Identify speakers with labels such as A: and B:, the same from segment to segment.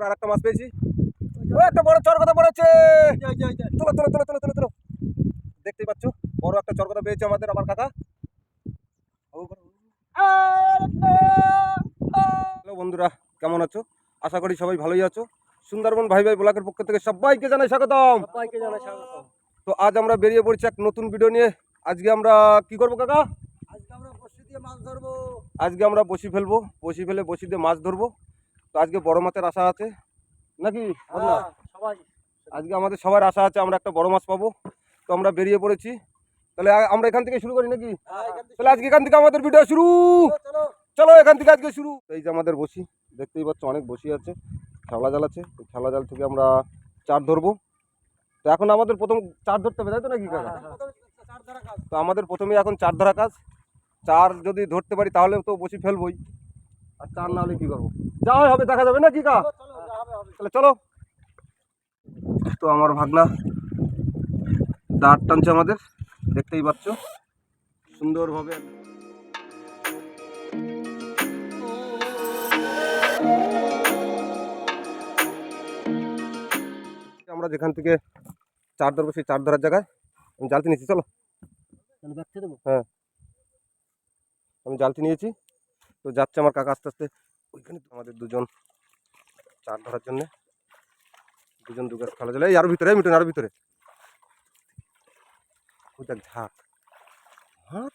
A: তারপর আর একটা মাছ পেয়েছি। ও একটা বড় চরকতা পড়েছে তোলো তোলো তোলো তোলো তোলো তোলো। দেখতেই পাচ্ছ বড় একটা চরকতা পেয়েছে আমাদের আমার কাকা হ্যালো বন্ধুরা কেমন আছো? আশা করি সবাই ভালোই আছো। সুন্দরবন ভাই ভাই ব্লকের পক্ষ থেকে সবাইকে জানাই স্বাগতম।
B: সবাইকে জানাই স্বাগত
A: তো আজ আমরা বেরিয়ে পড়ছি এক নতুন ভিডিও নিয়ে। আজকে আমরা কি করব কাকা?
B: আজকে আমরা বসি দিয়ে মাছ ধরবো।
A: আজকে আমরা বসি ফেলব বসি ফেলে বসি দিয়ে মাছ ধরবো। তো আজকে বড় মাছের আশা আছে? নাকি?
B: হ্যাঁ, সবাই।
A: আজকে আমাদের সবার আশা আছে আমরা একটা বড় মাছ পাবো। তো আমরা বেরিয়ে পড়েছি। তাহলে আমরা এখান থেকে শুরু করি নাকি? তাহলে আজকে এখান থেকে আমাদের ভিডিও শুরু!
B: চলো
A: চলো। এখান থেকে আজকে শুরু! এই যে আমাদের বসি দেখতেই পাচ্ছ অনেক বসি আছে। খেলা জাল আছে এই খেলা জাল থেকে আমরা চার ধরবো। তো এখন আমাদের প্রথম চার ধরতে হবে তাই তো নাকি কাকা? তো আমাদের প্রথমেই এখন চার ধরা কাজ। চার যদি ধরতে পারি তাহলে তো বসি ফেলবোই। আর চার না হলে কী করব? যা হয় হবে দেখা যাবে না কি কা? তাহলে চলো। তো আমার ভাগনা দাঁড় টানছে আমাদের দেখতেই পাচ্ছ। সুন্দরভাবে আমরা যেখান থেকে চার ধরবো সেই চার ধরার জায়গায় আমি জালতি নিয়েছি চলো।
B: হ্যাঁ।
A: আমি জালতি নিয়েছি তো যাচ্ছে আমার কাকা আস্তে আস্তে। ওইখানে আমাদের দুজন চার ধরার জন্যে দুজন চলে এই ভিতরে মিটুন ভিতরে। দেখ ঝাঁক। হ্যাঁ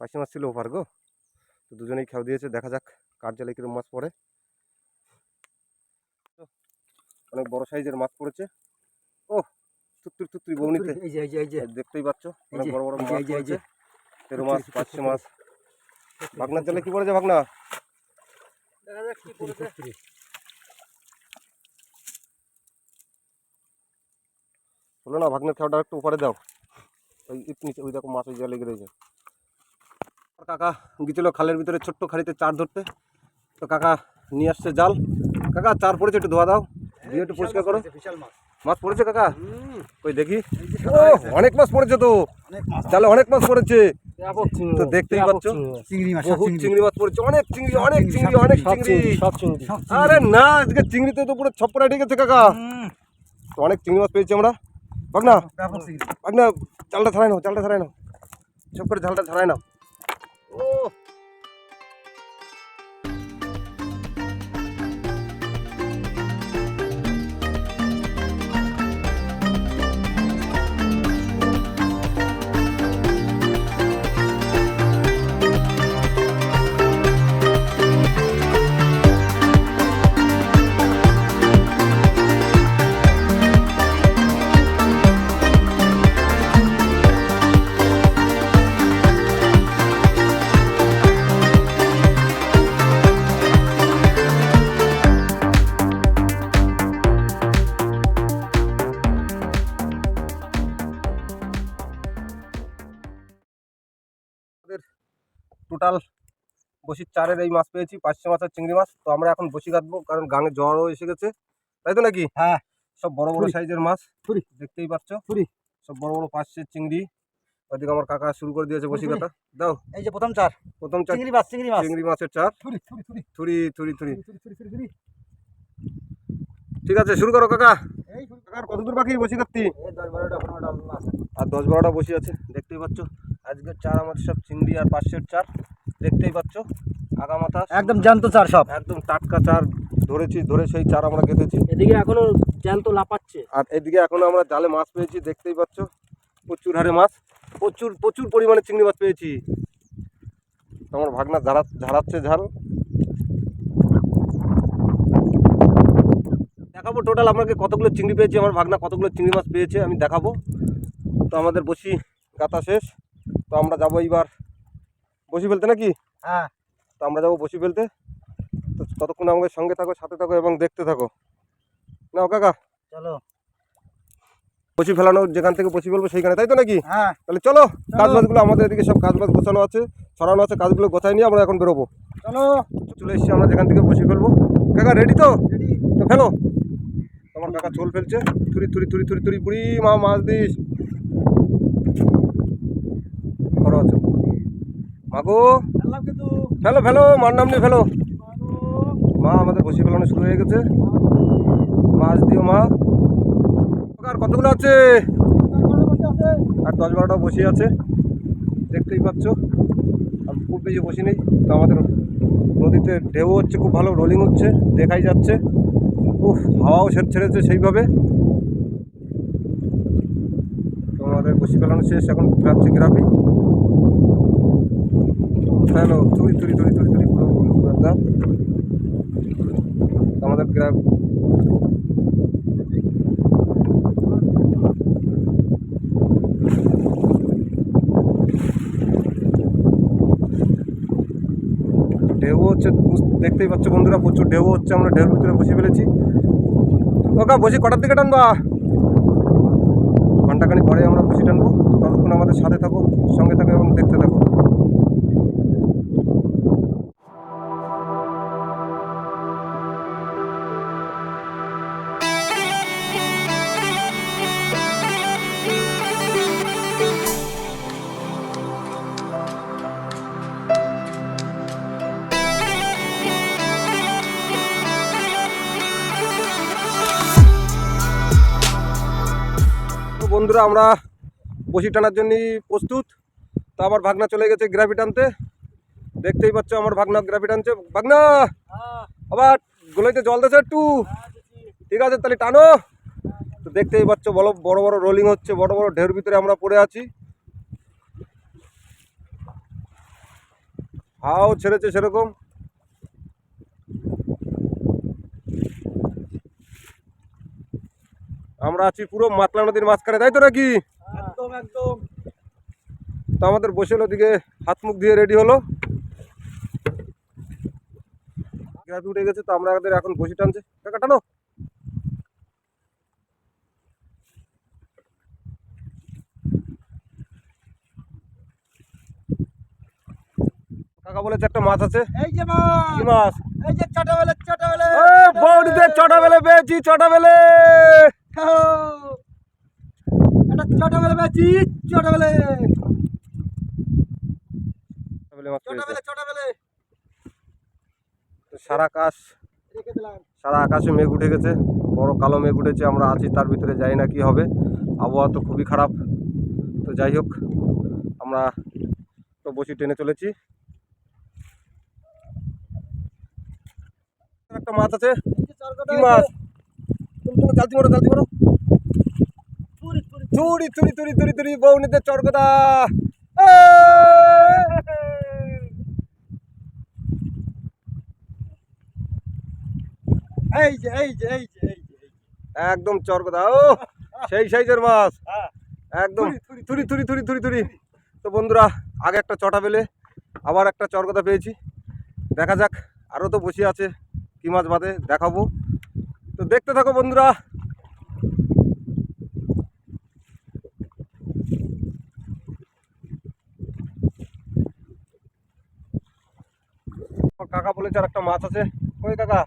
A: পাশে মাছ ছিল ওপার গো। তো দুজনেই খেয়াল দিয়েছে দেখা যাক কার জালে কিরম মাছ পড়ে। অনেক বড় সাইজের মাছ পড়েছে। ও তুত্তুর তুত্তুরি বৌনিতে।
B: এই যে এই যে এই যে।
A: দেখতেই পাচ্ছ অনেক বড় বড়
B: এই যে,
A: মাছ। পড়েছে। তেরো মাছ পাঁচশো মাছ ভাগনার জালে কি পড়েছে ভাগনা?
B: দেখা যাক কি করেছে
A: হলো না ভাগনার খাওয়াটা একটু উপরে দাও। ওই ইট নিচে ওই দেখো মাছ ওই জালে আর কাকা গিয়েছিল খালের ভিতরে ছোট্ট খাড়িতে চার ধরতে। তো কাকা নিয়ে আসছে জাল। কাকা চার পড়েছে একটু ধোয়া দাও। দিয়ে একটু পরিষ্কার করো।
B: মাছ।
A: পড়েছে কাকা?
B: হুম।
A: ওই দেখি? অনেক মাছ পড়েছে তো। জালে অনেক মাছ পড়েছে। তো দেখতেই পাচ্ছ?
B: চিংড়ি মাছ।
A: বহুত চিংড়ি। মাছ পড়েছে অনেক চিংড়ি অনেক চিংড়ি অনেক চিংড়ি।
B: সব চিংড়ি।
A: আরে না আজকে চিংড়িতে তো পুরো ছপ্পরা ঢেকেছে কাকা। অনেক চিংড়ি মাছ পেয়েছি আমরা। ভাগ না ভাগ না চালটা ছাড়াই নাও চালটা ছাড়াই নাও। সব করে জালটা ছাড়াই নাও। ও টোটাল বসির চারের এই মাছ পেয়েছি পাঁচশো মাছ আর চিংড়ি মাছ। তো আমরা এখন বসি কাটবো কারণ গাঙে জ্বরও এসে গেছে। তাই তো নাকি?
B: হ্যাঁ।
A: সব বড় বড় সাইজের মাছ
B: ছুরি।
A: দেখতেই পাচ্ছ।
B: ছুরি।
A: সব বড় বড় পাঁচশের চিংড়ি। ওদিকে আমার কাকা শুরু করে দিয়েছে বসি কাটা। দাও।
B: এই যে প্রথম চার।
A: প্রথম চার
B: চিংড়ি মাছ চিংড়ি মাছ।
A: চিংড়ি মাছের চার। থুরি থুরি থুরি
B: ছুরি ছুরি
A: ঠিক আছে শুরু করো কাকা।
B: এই
A: কাকার কত দূর বাকি বসি কাটতি?
B: এই দশ বারোটা পনেরোটা মাছ
A: আর দশ বারোটা বসে আছে দেখতেই পাচ্ছ। আজকের চার আমাদের সব চিংড়ি আর পাঁচশের চার। দেখতেই পাচ্ছ আগামাথা
B: একদম জ্যান্ত চার সব।
A: একদম টাটকা চার ধরেছি ধরে সেই চার আমরা কেটেছি
B: এদিকে এখনও জ্যান্ত লাপাচ্ছে
A: আর এদিকে এখনও আমরা জালে মাছ পেয়েছি দেখতেই পাচ্ছ প্রচুর হারে মাছ প্রচুর প্রচুর পরিমাণে চিংড়ি মাছ পেয়েছি। আমার ভাগনা ঝাড়া ঝাড়াচ্ছে ঝাল। দেখাবো টোটাল আমাকে কতগুলো চিংড়ি পেয়েছি আমার ভাগনা কতগুলো চিংড়ি মাছ পেয়েছে আমি দেখাবো। তো আমাদের বসি গাতা শেষ। তো আমরা যাব এইবার বসি ফেলতে নাকি?
B: হ্যাঁ।
A: তো আমরা যাব বসি ফেলতে। তো ততক্ষণ আমাদের সঙ্গে থাকো সাথে থাকো এবং দেখতে থাকো। না কাকা।
B: চলো।
A: বসি ফেলানো যেখান থেকে বসি ফেলব সেইখানে তাই তো নাকি?
B: হ্যাঁ।
A: তাহলে চলো কাজবাজগুলো আমাদের এদিকে সব কাজবাজ গোছানো আছে ছড়ানো আছে কাজগুলো গোছায় নিয়ে আমরা এখন বেরোবো।
B: চলো।
A: চলে এসছি আমরা যেখান থেকে বসি ফেলব। কাকা রেডি তো?
B: রেডি
A: তো ফেলো। আমার কাকা ছোল ফেলছে। থুরি থুরি থুরি থুরি থুরি বুড়ি মা মাছ দিস করো আছে মাগো। ফেলো ফেলো মার নাম নিয়ে ফেলো। মা আমাদের বসি ফেলানো শুরু হয়ে গেছে। মাছ দিও মা। আর কতগুলো আছে? আর দশ বারোটা বসে আছে। দেখতেই পাচ্ছ। আর খুব বেশি বসি নেই। তো আমাদের নদীতে ঢেউ হচ্ছে খুব ভালো রোলিং হচ্ছে দেখাই যাচ্ছে। উফ হাওয়াও ছেড়ে ছেড়েছে সেইভাবে। তো আমাদের বসি ফেলানো শেষ। এখন যাচ্ছে গ্রাফি হ্যালো তুড়ি তুড়ি তুড়ি তুড়ি তুড়ি পুরো একদম আমাদের গ্রাফ ঢেউ হচ্ছে দেখতেই পাচ্ছ বন্ধুরা, প্রচুর ঢেউ হচ্ছে, আমরা ঢেউর ভিতরে বসে ফেলেছি। ওকা বসি কটার দিকে টানবা? ঘন্টাখানি পরে আমরা বসি টানবো ততক্ষণ আমাদের সাথে থাকো, সঙ্গে থাকো এবং দেখতে থাকো। বন্ধুরা, আমরা বসি টানার জন্যই প্রস্তুত। তো আমার ভাগনা চলে গেছে গ্রাফি টানতে দেখতেই পাচ্ছ আমার ভাগনা গ্রাফি টানছে ভাগনা! আবার গোলাইতে জল দেছে একটু। ঠিক আছে, তাহলে টানো। তো দেখতেই পাচ্ছ, বলো বড় বড় রোলিং হচ্ছে, বড় বড় ঢেউর ভিতরে আমরা পড়ে আছি। হাও, ছেড়েছে সেরকম। আমরা আছি পুরো মাতলা নদীর মাঝখানে তাই তো নাকি?
B: একদম একদম।
A: তো আমাদের বসে ওদিকে হাত মুখ দিয়ে রেডি হলো। গ্রাফি উঠে গেছে তো আমরা এখন বসি টানছে। কাকা টানো। কাকা বলেছে একটা মাছ আছে।
B: এই যে
A: কি
B: মাছ? এই যে
A: পেয়েছি
B: এটা বেচি বেলে
A: তো সারা আকাশ সারা আকাশে মেঘ উঠে গেছে বড় কালো মেঘ উঠেছে আমরা আছি তার ভিতরে যাই না কি হবে। আবহাওয়া তো খুবই খারাপ। তো যাই হোক আমরা তো বসি টেনে চলেছি। একটা মাছ আছে। কি মাছ? মারো জালতি মারো
B: পুরি পুরি
A: তুড়ি তুড়ি তুড়ি তুড়ি তুড়ি বৌনিতে চরকদা
B: এই যে এই যে এই যে এই যে এই যে।
A: একদম চরকদা ও সেই সাইজের মাছ।
B: হ্যাঁ।
A: একদম।
B: থুরি
A: থুরি থুরি থুরি থুরি তো বন্ধুরা আগে একটা চটা পেলে আবার একটা চরকদা পেয়েছি। দেখা যাক আরও তো বসে আছে কি মাছ বাদে দেখাবো। দেখতে থাকো বন্ধুরা। আমার কাকা বলেছে আর একটা মাছ আছে। ওই কাকা।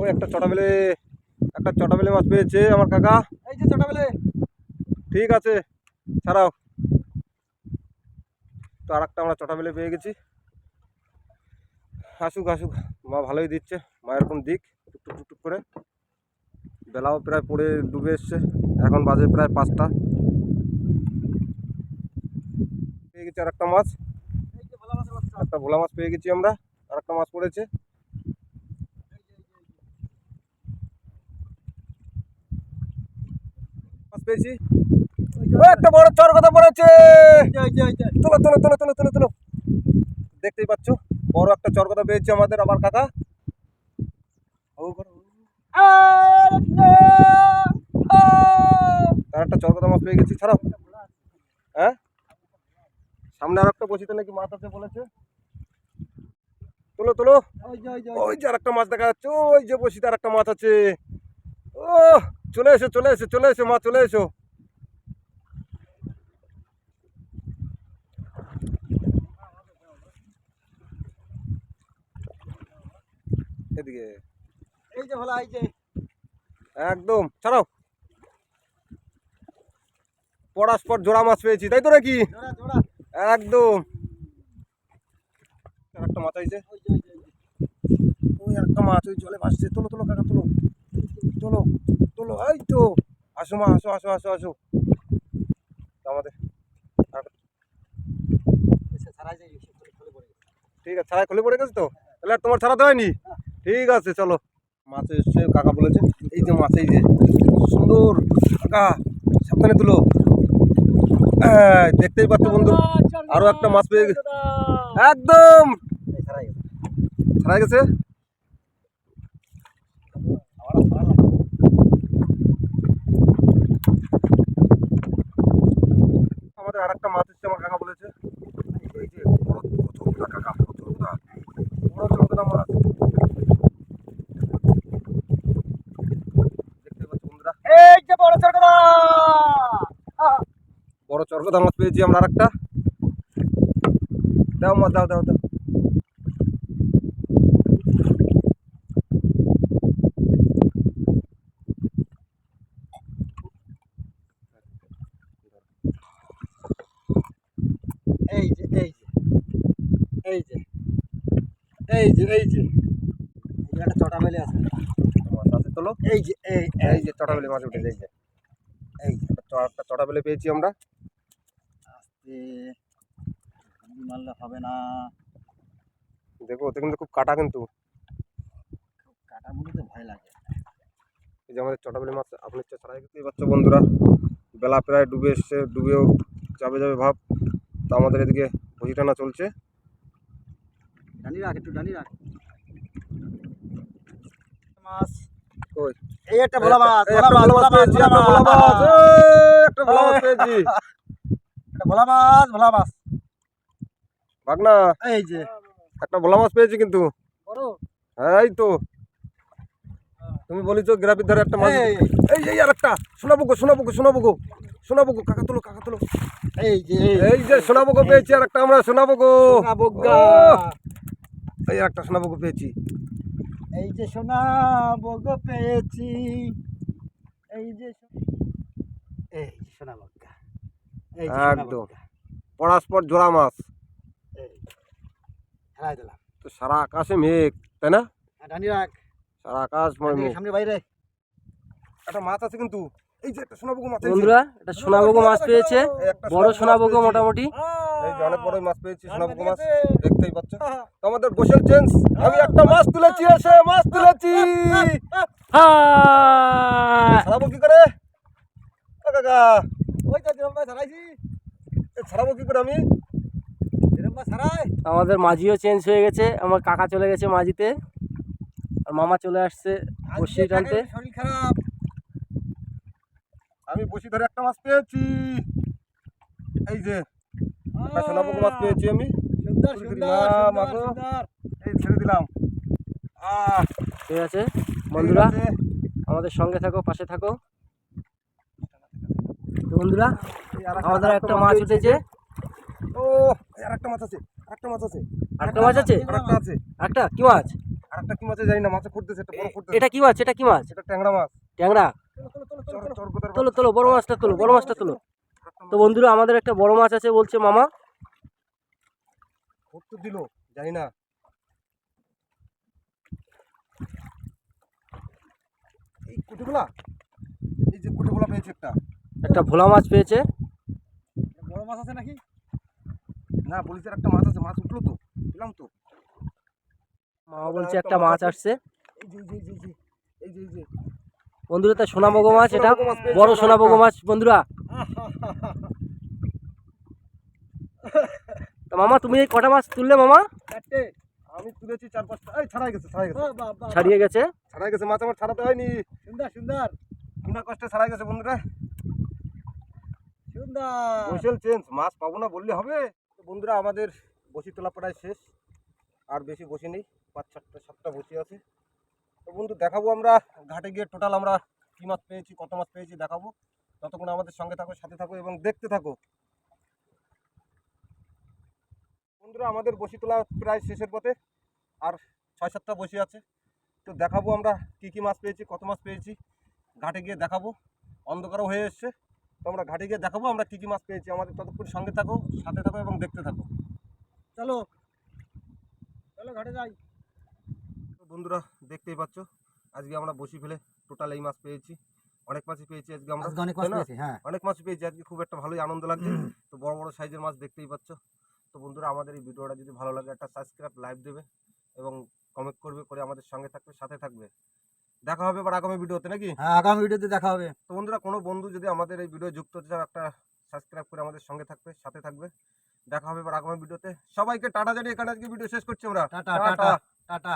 A: ওই একটা চটা বেলে একটা চটা বেলে মাছ পেয়েছে আমার কাকা।
B: এই যে চটা বেলে
A: ঠিক আছে ছাড়াও। তো আর একটা আমরা চটা বেলে পেয়ে গেছি। আসুক আসুক। মা ভালোই দিচ্ছে মা এরকম দিক টুকটুক টুকটুক করে। বেলাও প্রায় পড়ে ডুবে এসছে এখন বাজে প্রায় পাঁচটা। পেয়ে গেছি আর একটা মাছ। একটা ভোলা মাছ পেয়ে গেছি আমরা আর একটা মাছ পড়েছে। মাছ পেয়েছি। একটা বড় চর কথা পড়েছে। তোলো তোলো। দেখতেই পাচ্ছ? বড় একটা চর কথা পেয়েছে আমাদের আবার কাকা। তার একটা চর কথা মাছ পেয়ে গেছি, ছাড়াও। হ্যাঁ? সামনে আর একটা বসিতে নাকি মাছ আছে বলেছে। তোলো তোলো।
B: ওই যে
A: আর একটা মাছ দেখা যাচ্ছে, ওই যে বসিতে আর একটা মাছ আছে। ও চলে এসো চলে এসো চলে এসো, মা, চলে এসো। এদিকে।
B: এই যে ভালো এই যে।
A: একদম ছাড়াও। পরস্পর জোড়া মাছ পেয়েছি তাই তো নাকি? একদম। একটা মাছ আইছে।
B: ওই
A: একটা মাছ ওই জলে ভাসছে। তোলো তোলো কাকা তোলো। তোলো তোলো এই তো। আসো মা আসো আসো আসো আসো। আমাদের ঠিক আছে ছাড়া খুলে পড়ে গেছে তো? তাহলে তোমার ছাড়াতে হয়নি? ঠিক আছে চলো। মাছ এসছে কাকা বলেছে এই যে মাছ এই যে সুন্দর কাকা সাবধানে তুলো। দেখতেই পাচ্ছ বন্ধু আরও একটা মাছ পেয়ে একদম!
B: ছাড়াই গেছে।
A: ছাড়া গেছে
B: আমারও ছাড়া লাগবে।
A: আমাদের আর একটা মাছ এসছে আমার কাকা বলেছে এই যে বড় বড় চৌকদা কাকা বড় চৌকদা বড় চৌকদা মাছ দেখতে পাচ্ছ বন্ধুরা
B: এই যে বড় চরকদা
A: বড় চরকদা মাছ পেয়েছি আমরা আর একটা দাও মাছ দাও দাও দাও
B: এই যে এই যে এই যে এই যে এই যে। এই যে একটা চটা মেলে আছে।
A: মাছ আছে তোলো
B: এই যে এই
A: এই। যে চটা বেলে মাছ উঠেছে এই যে। এই যে একটা চ- একটা চটা বেলে পেয়েছি আমরা।
B: মারলে হবে না।
A: দেখো ওতে কিন্তু খুব কাটা কিন্তু।
B: কাটা মুড়ি তো ভয় লাগে।
A: এই যে আমাদের চটাবেলি মাছ আপনি ছাড়াই দেখতেই পাচ্ছ বন্ধুরা। বেলা প্রায় ডুবে এসছে ডুবেও যাবে যাবে ভাব। তো আমাদের এদিকে ভুজি টানা চলছে।
B: ডানি রাখ একটু ডানি রাখ। মাছ।
A: কই?
B: এই একটা ভোলা মাছ ভোলা মাছ
A: ভোলা মাছ একটা ভোলা মাছ একটা ভোলা মাছ পেয়েছি।
B: ভোলা মাছ ভোলা মাছ।
A: ভাগনা
B: এই যে।
A: একটা ভোলা মাছ পেয়েছি কিন্তু। এই তো। তুমি বলি গ্রাফির ধারে একটা মাছ।
B: এই,
A: এই আর একটা গো শোনাবো গো শোনাবো কাকা তোলো কাকা তোলো।
B: এই যে
A: এই। যে শোনাবো গো পেয়েছি আর একটা আমরা শোনাবো গো
B: সোনা
A: এই আর একটা শোনাবো গো পেয়েছি।
B: এই যে সোনা পেয়েছি। এই যে এই যে সোনা বগ্গা এই যে সোনা
A: একদম। পরস্পর জোড়া মাছ।
B: হেলাই দিলাম।
A: তো সারা আকাশে মেঘ তাই না?
B: হ্যাঁ, ডানি রাখ।
A: সারা আকাশ
B: সামনে বাইরে।
A: একটা মাছ আছে কিন্তু। এই যে একটা সোনাবুকু মাছ
C: বন্ধুরা একটা সোনাবগো মাছ পেয়েছে।
A: একটা
C: বড়
A: সোনাবুকু
C: সোনাবগো মোটামুটি।
A: এই যে অনেক বড় মাছ পেয়েছি সোনাবুকু মাছ। দেখতেই পাচ্ছ। তো আমাদের বসেল চেঞ্জ আমি একটা মাছ তুলেছি এসে মাছ তুলেছি।
C: হ্যাঁ
A: কি করে? কাকা
B: ওই তো দিরম্বা ছাড়াইছি।
A: ছাড়াবো কি করে আমি?
B: ছাড়াই।
C: আমাদের মাঝিও চেঞ্জ হয়ে গেছে আমার কাকা চলে গেছে মাঝিতে। আর মামা চলে আসছে বসি টানতে।
B: শরীর খারাপ।
A: আমি বসি ধরে একটা মাছ পেয়েছি। এই যে মাছ পেয়েছি আমি।
B: সুন্দর সুন্দর
A: এই ছেড়ে দিলাম। আহ
C: ঠিক আছে বন্ধুরা আমাদের সঙ্গে থাকো পাশে থাকো। বন্ধুরা আমাদের একটা মাছ উঠেছে।
A: ও আর একটা মাছ আছে আর একটা মাছ আছে।
C: আরেকটা মাছ আছে?
A: আর একটা আছে।
C: একটা কি মাছ?
A: আর একটা কি মাছে জানি না মাছে ফুটতেছে একটা বড় ফুটতেছে
C: এটা কি মাছ? এটা কি মাছ?
A: এটা ট্যাংরা মাছ।
C: ট্যাংরা? তোলো তোলো বড় মাছটা তোলো বড় মাছটা তোলো। তো বন্ধুরা আমাদের একটা বড় মাছ আছে বলছে মামা।
A: ফুটতে দিল জানি না। এই কুটিগুলা এই যে কুটিগুলা পেয়েছে একটা।
C: একটা ভোলা মাছ পেয়েছে।
B: বড় মাছ আছে নাকি?
A: না পুলিশের একটা মাছ আছে মাছ উঠল তো দিলাম তো।
C: মামা বলছে একটা মাছ আসছে। বন্ধুরা তা সোনাবগো মাছ এটা বড় সোনাবগো মাছ বন্ধুরা। তা মামা তুমি এই কটা মাছ তুললে মামা?
A: আমি তুলেছি চার পাঁচটা। এই ছাড়াই গেছে ছাড়াই গেছে।
C: ছাড়িয়ে গেছে।
A: ছাড়াই গেছে মাছ আমার ছাড়াতে হয়নি।
B: সুন্দর সুন্দর।
A: বিনা কষ্টে ছাড়াই গেছে বন্ধুরা। বসেল চেঞ্জ মাছ পাবো না বললে হবে? বন্ধুরা, আমাদের বসি তোলা প্রায় শেষ। আর বেশি বসি নেই, পাঁচ সাতটা সাতটা বসি আছে। তো বন্ধু, দেখাবো আমরা ঘাটে গিয়ে টোটাল আমরা কী মাছ পেয়েছি, কত মাছ পেয়েছি, দেখাবো। ততক্ষণ আমাদের সঙ্গে থাকো, সাথে থাকো এবং দেখতে থাকো। বন্ধুরা, আমাদের বসি তোলা প্রায় শেষের পথে, আর ছয় সাতটা বসি আছে। তো দেখাবো আমরা কী কী মাছ পেয়েছি, কত মাছ পেয়েছি। ঘাটে গিয়ে দেখাবো। অন্ধকারও হয়ে এসছে। তো আমরা ঘাটে গিয়ে দেখাবো আমরা কী কী মাছ পেয়েছি। আমাদের ততক্ষণ সঙ্গে থাকো সাথে থাকো এবং দেখতে থাকো।
B: চলো চলো ঘাটে যাই।
A: বন্ধুরা দেখতেই পাচ্ছ আজকে আমরা বসি ফেলে টোটাল এই মাছ পেয়েছি। অনেক মাছই পেয়েছি আজকে আমরা
B: অনেক মাছ পেয়েছি হ্যাঁ।
A: অনেক মাছ পেয়েছি আজকে খুব একটা ভালোই আনন্দ লাগছে। তো বড় বড় সাইজের মাছ দেখতেই পাচ্ছ। তো বন্ধুরা আমাদের এই ভিডিওটা যদি ভালো লাগে একটা সাবস্ক্রাইব লাইভ দেবে এবং কমেন্ট করবে করে আমাদের সঙ্গে থাকবে সাথে থাকবে। দেখা হবে এবার আগামী ভিডিওতে নাকি?
B: হ্যাঁ আগামী ভিডিওতে দেখা হবে।
A: তো বন্ধুরা কোনো বন্ধু যদি আমাদের এই ভিডিও যুক্ত হতে চাও একটা সাবস্ক্রাইব করে আমাদের সঙ্গে থাকবে সাথে থাকবে। দেখা হবে এবার আগামী ভিডিওতে সবাইকে টাটা জানিয়ে এখানে আজকে ভিডিও শেষ করছি আমরা।
B: Tata tata. টাটা।